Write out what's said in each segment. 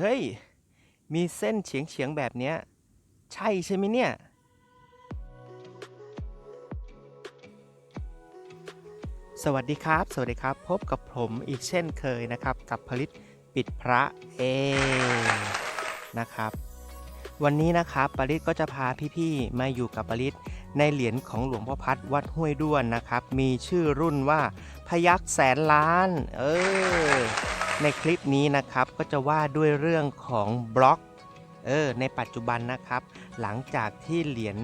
เฮ้ย มีเส้นเฉียงเฉียงๆแบบเนี้ย ใช่ใช่ไหมเนี่ย สวัสดีครับ สวัสดีครับ พบกับผมอีกเช่นเคยนะครับ กับผลิตปิดพระเองนะครับ วันนี้นะครับปริศก็จะพาพี่ๆมาอยู่กับปริศ ในเหรียญของหลวงพ่อพัดวัดห้วยด้วนนะครับ มีชื่อรุ่นว่าพยักแสนล้าน เออ ในคลิปนี้นะครับก็จะว่าด้วยเรื่องของบล็อก เออ ในปัจจุบันนะครับ หลังจากที่เหรียญ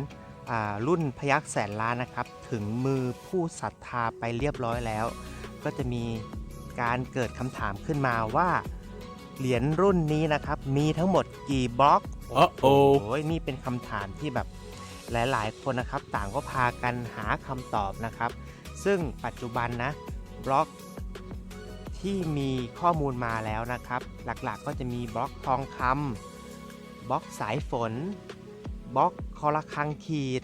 อ่ารุ่นพยักแสนล้านนะครับ ถึงมือผู้ศรัทธาไปเรียบร้อยแล้ว ก็จะมีการเกิดคำถามขึ้นมาว่า เหรียญรุ่นนี้นะครับ มีทั้งหมดกี่บล็อก Uh-oh โอ้โหนี่เป็นคำถามที่แบบ หลายๆ คนนะครับต่างก็พากันหาคำตอบนะครับ ซึ่งปัจจุบันนะบล็อกที่มีข้อมูลมาแล้วนะครับ หลักๆก็จะมีบล็อกทองคำบล็อกสายฝนบล็อกคอระคังขีด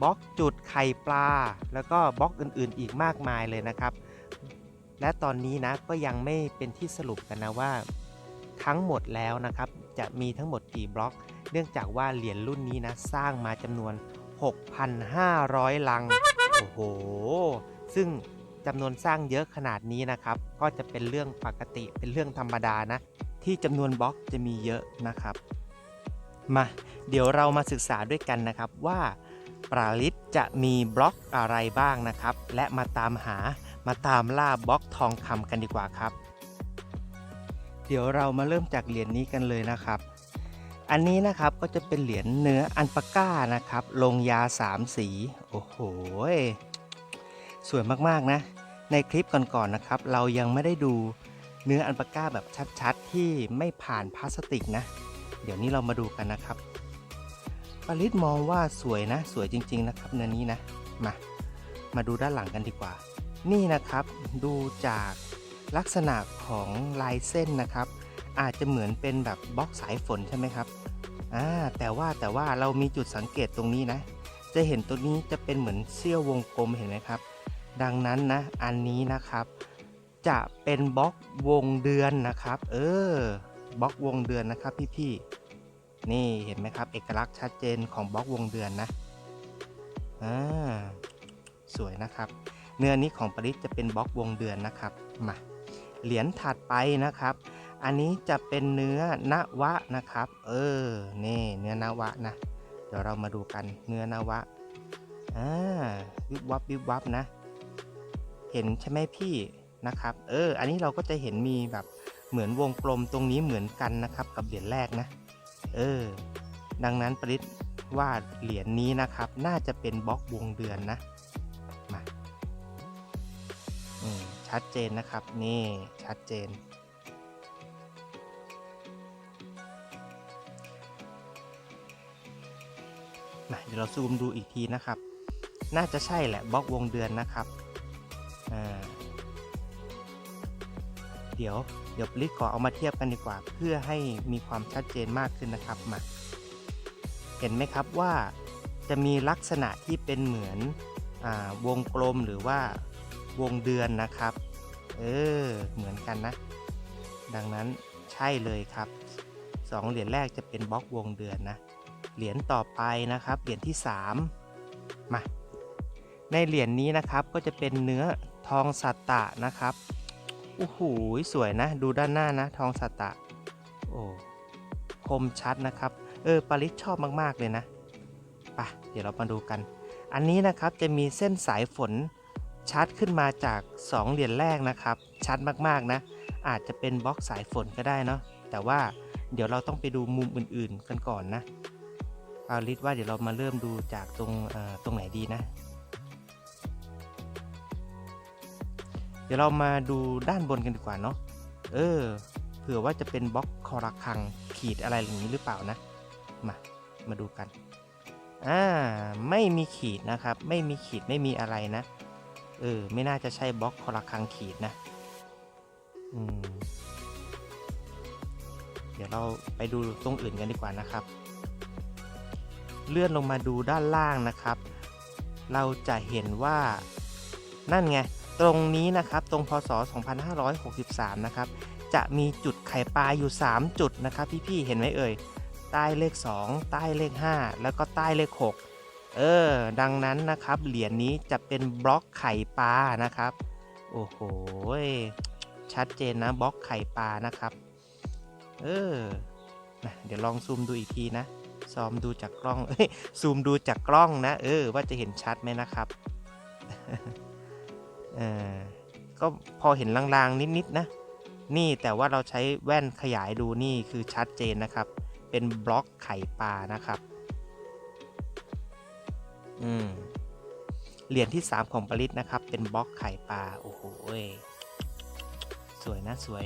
บล็อกจุดไข่ปลา แล้วก็บล็อกอื่นๆ อีกมากมายเลยนะครับ และตอนนี้นะก็ยังไม่เป็นที่สรุปกันนะว่า ทั้งหมดแล้วนะครับ จะมีทั้งหมดกี่บล็อก เนื่องจากว่าเหรียญรุ่นนี้นะสร้างมาจำนวน 6,500 ลัง โอ้โห ซึ่งจำนวนสร้างเยอะขนาดนี้นะครับ ก็จะเป็นเรื่องปกติเป็นเรื่องธรรมดานะ ที่จำนวนบล็อกจะมีเยอะนะครับ มาเดี๋ยวเรามาศึกษาด้วยกันนะครับว่าปราลิศจะมีบล็อกอะไรบ้างนะครับ และมาตามหามาตามล่าบล็อกทองคำกันดีกว่าครับ เดี๋ยวเรามาเริ่มจากเหรียญนี้กันเลยนะครับ อันนี้นะครับก็จะเป็นเหรียญเนื้ออันปาก้านะครับ ลงยา 3 สี โอ้โห สวยมากๆนะ ในคลิปก่อนๆนะครับ เรายังไม่ได้ดูเนื้ออันปาก้าแบบชัดๆ ที่ไม่ผ่านพลาสติกนะ เดี๋ยวนี้เรามาดูกันนะครับปริศมองว่าสวยนะ สวยจริง ๆ นะครับเนื้อนี้นะ มา มาดูด้านหลังกันดีกว่า นี่นะครับดูจากลักษณะของลายเส้นนะครับ อาจจะเหมือนเป็นแบบบล็อกสายฝนใช่ไหมครับ อ่าแต่ว่าแต่ว่าเรามีจุดสังเกตตรงนี้นะ จะเห็นตัวนี้จะเป็นเหมือนเสี้ยววงกลมเห็นไหมครับ ดังนั้นนะ อันนี้นะครับ จะเป็นบล็อกวงเดือนนะครับ เออบล็อกวงเดือนนะครับพี่ๆนี่เห็นไหมครับ เอกลักษณ์ชัดเจนของบล็อกวงเดือนนะอ่าสวยนะครับ เนื้อนี้ของปริศจะเป็นบล็อกวงเดือนนะครับมาเหรียญถัดไปนะครับ อันนี้จะเป็นเนื้อนวะนะครับ เออ นี่เนื้อนวะนะ เดี๋ยวเรามาดูกันเนื้อนวะ อ่า วิบวับวิบวับนะ เห็นใช่ไหมพี่นะครับ เออ อันนี้เราก็จะเห็นมีแบบเหมือนวงกลมตรงนี้เหมือนกันนะครับ กับเหรียญแรกนะ เออ ดังนั้นปริศว่าเหรียญนี้นะครับ น่าจะเป็นบล็อกวงเดือนนะ มา อืม ชัดเจนนะครับ นี่ ชัดเจน มาเดี๋ยวเราซูมดูอีกทีนะครับ น่าจะใช่แหละบล็อกวงเดือนนะครับเดี๋ยวเดี๋ยวลิกขอเอามาเทียบกันดีกว่า เพื่อให้มีความชัดเจนมากขึ้นนะครับมาเห็นไหมครับว่าจะมีลักษณะที่เป็นเหมือนอวงกลมหรือว่าวงเดือนนะครับ เออเหมือนกันนะ ดังนั้นใช่เลยครับสองเหรียญแรกจะเป็นบล็อกวงเดือนนะ เหรียญต่อไปนะครับ เหรียญที่ 3 มา ในเหรียญนี้นะครับก็จะเป็นเนื้อทองสัตตะนะครับโอ้โหสวยนะ ดูด้านหน้านะ ทองสัตตะ โอ้คมชัดนะครับ เออปาริสชอบมากๆเลยนะปะเดี๋ยวเรามาดูกัน อันนี้นะครับจะมีเส้นสายฝนชัดขึ้นมาจาก 2 เหรียญแรกนะครับ ชัดมากๆนะ อาจจะเป็นบล็อกสายฝนก็ได้เนาะแต่ว่าเดี๋ยวเราต้องไปดูมุมอื่นๆกันก่อนนะ ปาลิศว่าเดี๋ยวเรามาเริ่มดูจากตรงตรงไหนดีนะ เดี๋ยวเรามาดูด้านบนกันดีกว่าเนาะเออเผื่อว่าจะเป็นบล็อกคอระคังขีดอะไรอย่างนี้หรือเปล่านะ มามาดูกันอ่าไม่มีขีดนะครับ ไม่มีขีดไม่มีอะไรนะเออไม่น่าจะใช่บล็อกคอระคังขีดนะอืมเดี๋ยวเราไปดูตรงอื่นกันดีกว่านะครับ เลื่อนลงมาดูด้านล่างนะครับ เราจะเห็นว่านั่นไง ตรงนี้นะครับตรงพศ 2563 นะครับ จะมีจุดไข่ปลาอยู่ 3 จุดนะครับ พี่ๆเห็นไหมเอ่ย ใต้เลข 2 ใต้เลข 5 แล้วก็ใต้เลข 6 เออ ดังนั้นนะครับ เหรียญนี้จะเป็นบล็อกไข่ปลานะครับ โอ้โห ชัดเจนนะบล็อกไข่ปลานะครับ เออนะเดี๋ยวลองซูมดูอีกทีนะ ซอมดูจากกล้องซูมดูจากกล้องนะ เออ ว่าจะเห็นชัดไหมนะครับเออก็พอเห็นลางๆ นิดๆนะนี่แต่ว่าเราใช้แว่นขยายดูนี่คือชัดเจนนะครับ เป็นบล็อกไข่ปลานะครับ อืมเหรียญที่ 3 ของปริศนะครับ เป็นบล็อกไข่ปลา โอ้โหสวยนะสวย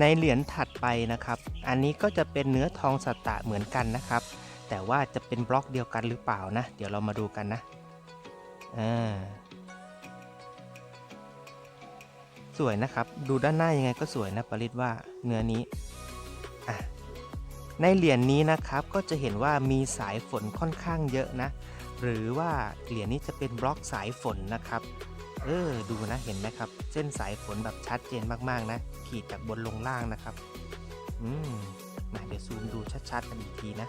ในเหรียญถัดไปนะครับ อันนี้ก็จะเป็นเนื้อทองสัตตะเหมือนกันนะครับ แต่ว่าจะเป็นบล็อกเดียวกันหรือเปล่านะ เดี๋ยวเรามาดูกันนะอ่าสวยนะครับ ดูด้านหน้ายังไงก็สวยนะปริศว่าเนื้อนี้ ในเหรียญนี้นะครับก็จะเห็นว่ามีสายฝนค่อนข้างเยอะนะ หรือว่าเหรียญนี้จะเป็นบล็อกสายฝนนะครับ เออ ดูนะเห็นไหมครับ เส้นสายฝนแบบชัดเจนมากๆนะ ขีดจากบนลงล่างนะครับ อืมมาเดี๋ยวซูมดูชัดๆกันอีกทีนะ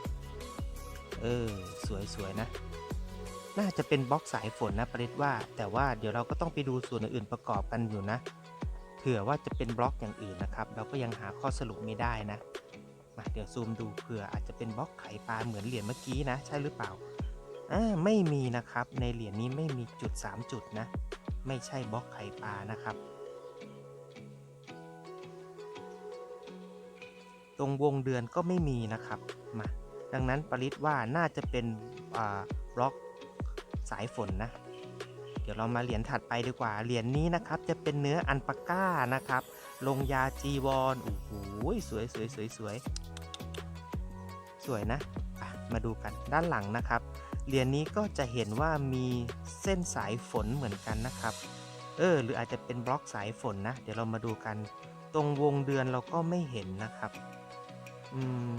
เออ สวยๆนะ น่าจะเป็นบล็อกสายฝนนะปริศว่า แต่ว่าเดี๋ยวเราก็ต้องไปดูส่วนอื่นประกอบกันอยู่นะ เผื่อว่าจะเป็นบล็อกอย่างอื่นนะครับ เราก็ยังหาข้อสรุปไม่ได้นะมาเดี๋ยวซูมดูเผื่ออาจจะเป็นบล็อกไข่ปลาเหมือนเหรียญเมื่อกี้นะ ใช่หรือเปล่าอ่าไม่มีนะครับ ในเหรียญนี้ไม่มีจุด 3 จุดนะ ไม่ใช่บล็อกไข่ปลานะครับ ตรงวงเดือนก็ไม่มีนะครับมาดังนั้นปริศว่าน่าจะเป็นบล็อกสายฝนนะ เดี๋ยวเรามาเหรียญถัดไปดีกว่า เหรียญนี้นะครับจะเป็นเนื้ออันปาก้านะครับ ลงยาจีวรโอ้โหสวยสวยสวยสวยสวยนะะมาดูกันด้านหลังนะครับ เหรียญนี้ก็จะเห็นว่ามีเส้นสายฝนเหมือนกันนะครับ เออ หรืออาจจะเป็นบล็อกสายฝนนะ เดี๋ยวเรามาดูกัน ตรงวงเดือนเราก็ไม่เห็นนะครับ อืม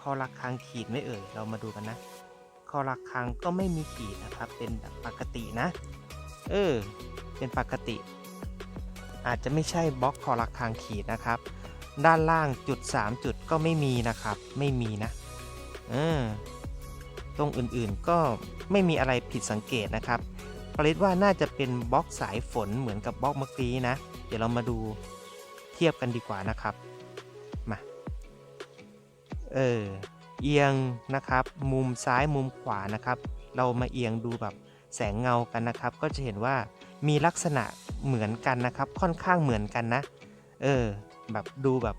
คอระฆังขีดไม่เอ่ย เรามาดูกันนะ คอระฆังก็ไม่มีขีดนะครับ เป็นแบบปกตินะ เออ เป็นปกติ อาจจะไม่ใช่บล็อกคอระฆังขีดนะครับ ด้านล่างจุด 3 จุดก็ไม่มีนะครับ ไม่มีนะ เออ ตรงอื่นๆ ก็ไม่มีอะไรผิดสังเกตนะครับปริศว่าน่าจะเป็นบล็อกสายฝนเหมือนกับบล็อกเมื่อกี้นะ เดี๋ยวเรามาดูเทียบกันดีกว่านะครับ มา เออ เอียงนะครับ มุมซ้ายมุมขวานะครับ เรามาเอียงดูแบบแสงเงากันนะครับ ก็จะเห็นว่ามีลักษณะเหมือนกันนะครับ ค่อนข้างเหมือนกันนะ เออ แบบดูแบบ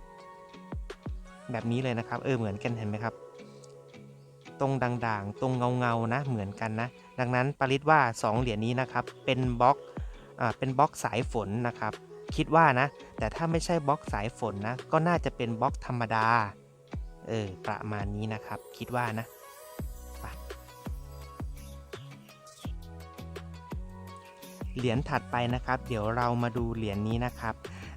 แบบนี้เลยนะครับ เออ เหมือนกันเห็นไหมครับ ตรงด่างๆ ตรงเงาๆนะเหมือนกันนะ ดังนั้นปริศว่า 2 เหรียญนี้นะครับเป็นบล็อกอ่าเป็นบล็อกสายฝนนะครับ คิดว่านะ แต่ถ้าไม่ใช่บล็อกสายฝนนะก็น่าจะเป็นบล็อกธรรมดาเออประมาณนี้นะครับ คิดว่านะไปเหรียญถัดไปนะครับ เดี๋ยวเรามาดูเหรียญนี้นะครับ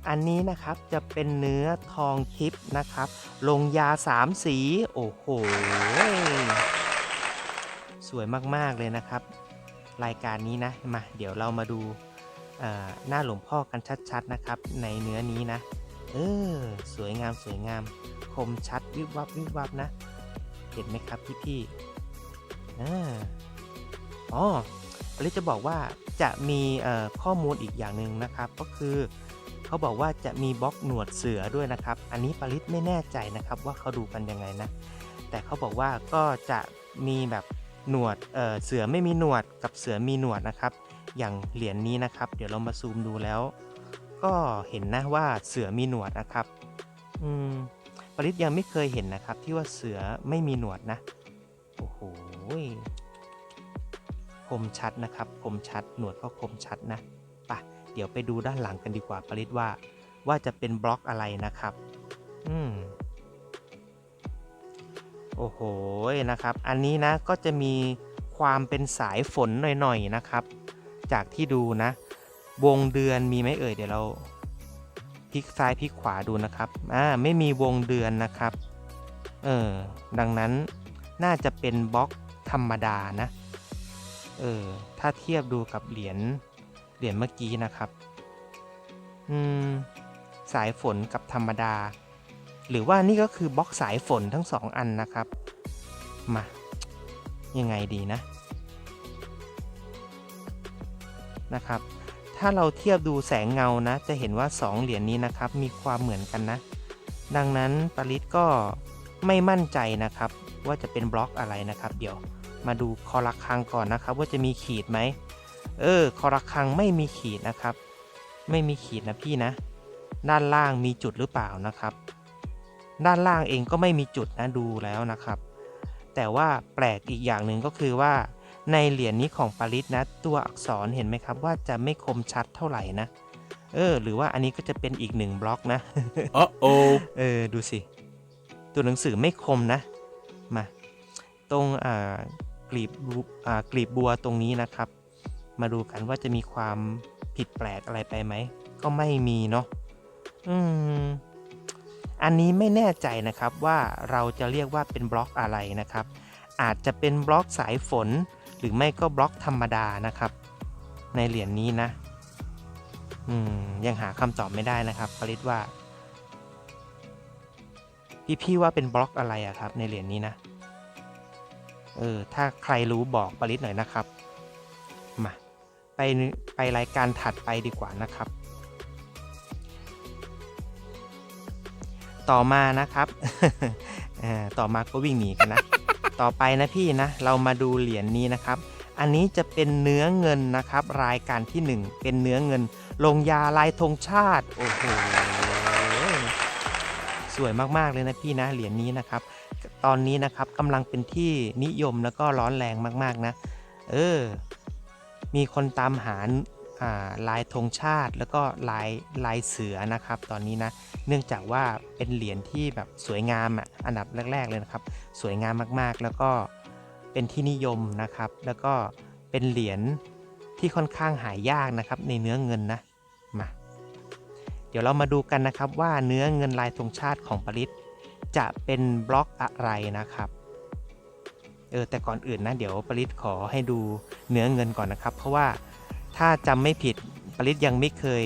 อันนี้นะครับจะเป็นเนื้อทองทิพย์นะครับ ลงยาสามสี โอ้โห สวยมากๆเลยนะครับ รายการนี้นะ มา เดี๋ยวเรามาดูหน้าหลวงพ่อกันชัดๆนะครับ ในเนื้อนี้นะ เออ สวยงามสวยงาม คมชัดวิบวับวิบวับนะ เห็นไหมครับพี่ๆอ่าอ๋อปริศจะบอกว่าจะมีข้อมูลอีกอย่างหนึ่งนะครับ ก็คือ เขาบอกว่าจะมีบล็อกหนวดเสือด้วยนะครับ อันนี้ปริศไม่แน่ใจนะครับว่าเขาดูกันยังไงนะ แต่เขาบอกว่าก็จะมีแบบหนวดเอ่อเสือไม่มีหนวดกับเสือมีหนวดนะครับ อย่างเหรียญนี้นะครับ เดี๋ยวเรามาซูมดูแล้ว ก็เห็นนะว่าเสือมีหนวดนะครับอืมปริศยังไม่เคยเห็นนะครับ ที่ว่าเสือไม่มีหนวดนะโอ้โหคมชัดนะครับคมชัดหนวดก็คมชัดนะไปะ เดี๋ยวไปดูด้านหลังกันดีกว่าปริศว่า ว่าจะเป็นบล็อกอะไรนะครับ อืมโอ้โหนะครับ อันนี้นะก็จะมีความเป็นสายฝนหน่อยๆนะครับ จากที่ดูนะ วงเดือนมีไหมเอ่ยเดี๋ยวเราพลิกซ้ายพลิกขวาดูนะครับ อ่า ไม่มีวงเดือนนะครับ เออ ดังนั้นน่าจะเป็นบล็อกธรรมดานะ เออ ถ้าเทียบดูกับเหรียญ เหรียญเมื่อกี้นะครับ อืม สายฝนกับธรรมดา หรือว่านี่ก็คือบล็อกสายฝนทั้งสองอันนะครับ มา ยังไงดีนะ นะครับ ถ้าเราเทียบดูแสงเงานะ จะเห็นว่า 2 เหรียญนี้นะครับ มีความเหมือนกันนะ ดังนั้นปริศก็ไม่มั่นใจนะครับ ว่าจะเป็นบล็อกอะไรนะครับ เดี๋ยวมาดูคอระฆังก่อนนะครับ ว่าจะมีขีดไหม เออคอระฆังไม่มีขีดนะครับ ไม่มีขีดนะพี่นะ ด้านล่างมีจุดหรือเปล่านะครับ ด้านล่างเองก็ไม่มีจุดนะดูแล้วนะครับ แต่ว่าแปลกอีกอย่างหนึ่งก็คือว่า ในเหรียญนี้ของปาริสนะ ตัวอักษรเห็นไหมครับ ว่าจะไม่คมชัดเท่าไหร่นะเออ หรือว่าอันนี้ก็จะเป็นอีกหนึ่งบล็อกนะ Uh-oh. เออดูสิ ตัวหนังสือไม่คมนะ มา ตรงอ่ากลีบบัวอ่ากลีบบัวตรงนี้นะครับ มาดูกันว่าจะมีความผิดแปลกอะไรไปไหม ก็ไม่มีเนาะอืมอันนี้ไม่แน่ใจนะครับว่าเราจะเรียกว่าเป็นบล็อกอะไรนะครับ อาจจะเป็นบล็อกสายฝน หรือไม่ก็บล็อกธรรมดานะครับ ในเหรียญนี้นะอืมยังหาคำตอบไม่ได้นะครับปริศว่า พี่พี่ว่าเป็นบล็อกอะไรอะครับ ในเหรียญนี้นะเออถ้าใครรู้บอกปริศหน่อยนะครับ ไปไปรายการถัดไปดีกว่านะครับ ต่อมานะครับเอ่อต่อมาก็วิ่งหนีกันนะ ต่อไปนะพี่นะ เรามาดูเหรียญนี้นะครับ อันนี้จะเป็นเนื้อเงินนะครับ รายการที่ 1 เป็นเนื้อเงิน ลงยาลายธงชาติ โอ้โห สวยมากๆเลยนะพี่นะ เหรียญนี้นะครับ ตอนนี้นะครับกำลังเป็นที่นิยมแล้วก็ร้อนแรงมากๆนะ เออ มีคนตามหาลายธงชาติแล้วก็ลายลายเสือนะครับ ตอนนี้นะเนื่องจากว่าเป็นเหรียญที่แบบสวยงามอะอันดับแรก ๆเลยนะครับ สวยงามมากๆ แล้วก็เป็นที่นิยมนะครับ แล้วก็เป็นเหรียญที่ค่อนข้างหายากนะครับ ในเนื้อเงินนะมาเดี๋ยวเรามาดูกันนะครับว่าเนื้อเงินลายธงชาติของปริศจะเป็นบล็อกอะไรนะครับ เออแต่ก่อนอื่นนะเดี๋ยวปริศขอให้ดูเนื้อเงินก่อนนะครับ เพราะว่าถ้าจำไม่ผิดปริศยังไม่เคย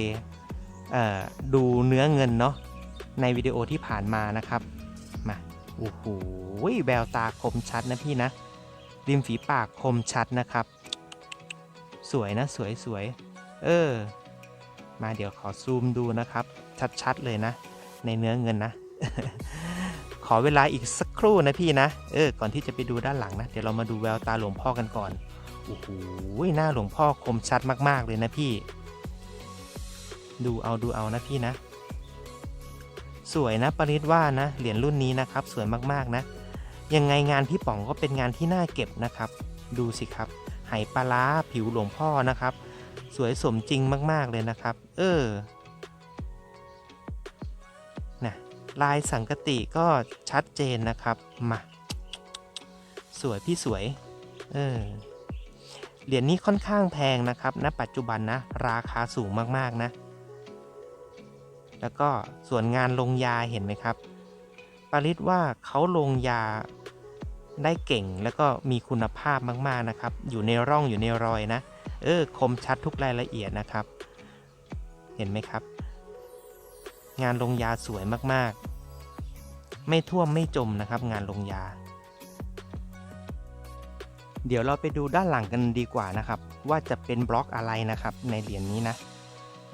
เดูเนื้อเงินเนาะในวิดีโอที่ผ่านมานะครับมาโอ้โหแววตาคมชัดนะพี่นะริมฝีปากคมชัดนะครับ สวยนะสวยสวยเออ มาเดี๋ยวขอซูมดูนะครับ ชัดๆเลยนะ ในเนื้อเงินนะ ขอเวลาอีกสักครู่นะพี่นะ เออ ก่อนที่จะไปดูด้านหลังนะ เดี๋ยวเรามาดูแววตาหลวงพ่อกันก่อน โอ้โห หน้าหลวงพ่อคมชัดมากๆเลยนะพี่ ดูเอาดูเอานะพี่นะ สวยนะปริศว่านะ เหรียญรุ่นนี้นะครับ สวยมากๆนะ ยังไงงานพี่ป๋องก็เป็นงานที่น่าเก็บนะครับ ดูสิครับไหปลาร้าผิวหลวงพ่อนะครับ สวยสมจริงมากๆเลยนะครับ เออ ลายสังกติก็ชัดเจนนะครับ มา สวยพี่สวย เออ เหรียญนี้ค่อนข้างแพงนะครับณปัจจุบันนะ ราคาสูงมากๆนะ แล้วก็ส่วนงานลงยาเห็นไหมครับ ปาริศว่าเขาลงยาได้เก่งแล้วก็มีคุณภาพมากๆนะครับ อยู่ในร่องอยู่ในรอยนะ เออ คมชัดทุกรายละเอียดนะครับ เห็นไหมครับ งานลงยาสวยมาก ไม่ท่วมไม่จมนะครับ งานลงยา เดี๋ยวเราไปดูด้านหลังกันดีกว่านะครับ ว่าจะเป็นบล็อกอะไรนะครับ ในเหรียญนี้นะ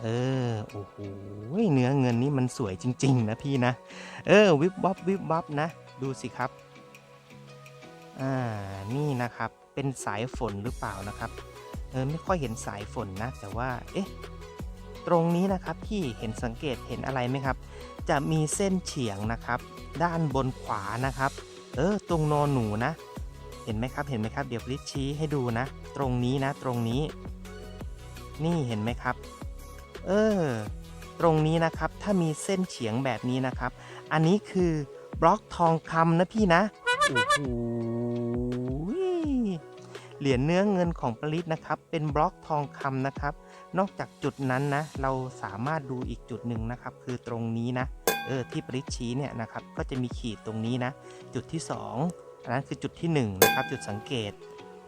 เออโอ้โหเนื้อเงินนี่มันสวยจริง ๆ นะพี่นะ เออวิบวับวิบวับนะ ดูสิครับอ่านี่นะครับเป็นสายฝนหรือเปล่านะครับเออไม่ค่อยเห็นสายฝนนะ แต่ว่าเอ๊ะตรงนี้นะครับพี่เห็นสังเกตเห็นอะไรไหมครับ จะมีเส้นเฉียงนะครับ ด้านบนขวานะครับ เออตรงนอนหนูนะ เห็นไหมครับเห็นไหมครับ เดี๋ยวพลิชชี้ให้ดูนะ ตรงนี้นะ ตรงนี้ นี่เห็นไหมครับ เออ ตรงนี้นะครับถ้ามีเส้นเฉียงแบบนี้นะครับ อันนี้คือบล็อกทองคำนะพี่นะโอ้โหเหรียญเนื้อเงินของปริศนะครับ เป็นบล็อกทองคำนะครับ นอกจากจุดนั้นนะ เราสามารถดูอีกจุดหนึ่งนะครับ คือตรงนี้นะ เออที่ปริชี้เนี่ยนะครับ ก็จะมีขีดตรงนี้นะ จุดที่ 2 อันนั้นคือจุดที่ 1 นะครับ จุดสังเกต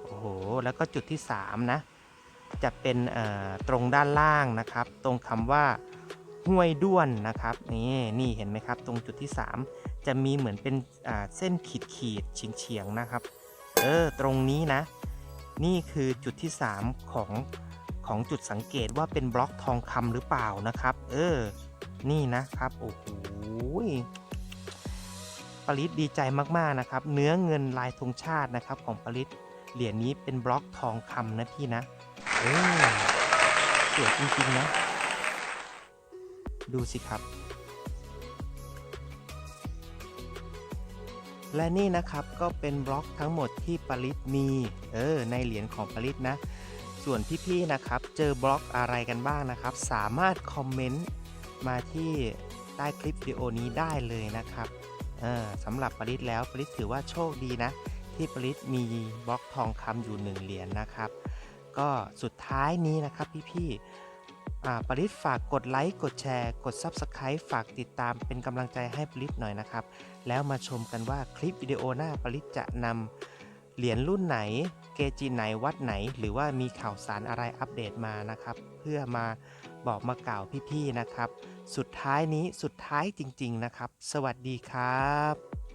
โอ้โห แล้วก็จุดที่ 3 นะ จะเป็นเอ่อตรงด้านล่างนะครับ ตรงคำว่าห้วยด้วนนะครับ นี่นี่เห็นไหมครับ ตรงจุดที่ 3 จะมีเหมือนเป็นอ่าเส้นขีดขีดเฉียงเฉียงนะครับ เออ ตรงนี้นะ นี่คือจุดที่ 3 ของ ของจุดสังเกตว่าเป็นบล็อกทองคำหรือเปล่านะครับ เออ นี่นะครับ โอ้โหปริศดีใจมากๆนะครับ เนื้อเงินลายธงชาตินะครับ ของปริศเหรียญนี้เป็นบล็อกทองคำนะพี่นะเออสวยจริงๆนะดูสิครับ และนี่นะครับก็เป็นบล็อกทั้งหมดที่ปริศมี เออ ในเหรียญของปริศนะ ส่วนพี่ๆนะครับ เจอบล็อกอะไรกันบ้างนะครับ สามารถคอมเมนต์มาที่ใต้คลิปวิดีโอนี้ได้เลยนะครับสำหรับปริศแล้วปริศถือว่าโชคดีนะ ที่ปริศมีบล็อกทองคำอยู่หนึ่งเหรียญนะครับ ก็สุดท้ายนี้นะครับพี่ๆปริศฝากกดไลค์กดแชร์ กด Subscribe ฝากติดตามเป็นกำลังใจให้ปริศหน่อยนะครับ แล้วมาชมกันว่าคลิปวิดีโอหน้าปริศจะนำ เหรียญรุ่นไหน เกจิไหนวัดไหน หรือว่ามีข่าวสารอะไรอัปเดตมานะครับ เพื่อมาบอกมากล่าวพี่ๆนะครับ สุดท้ายนี้สุดท้ายจริง ๆนะครับ สวัสดีครับ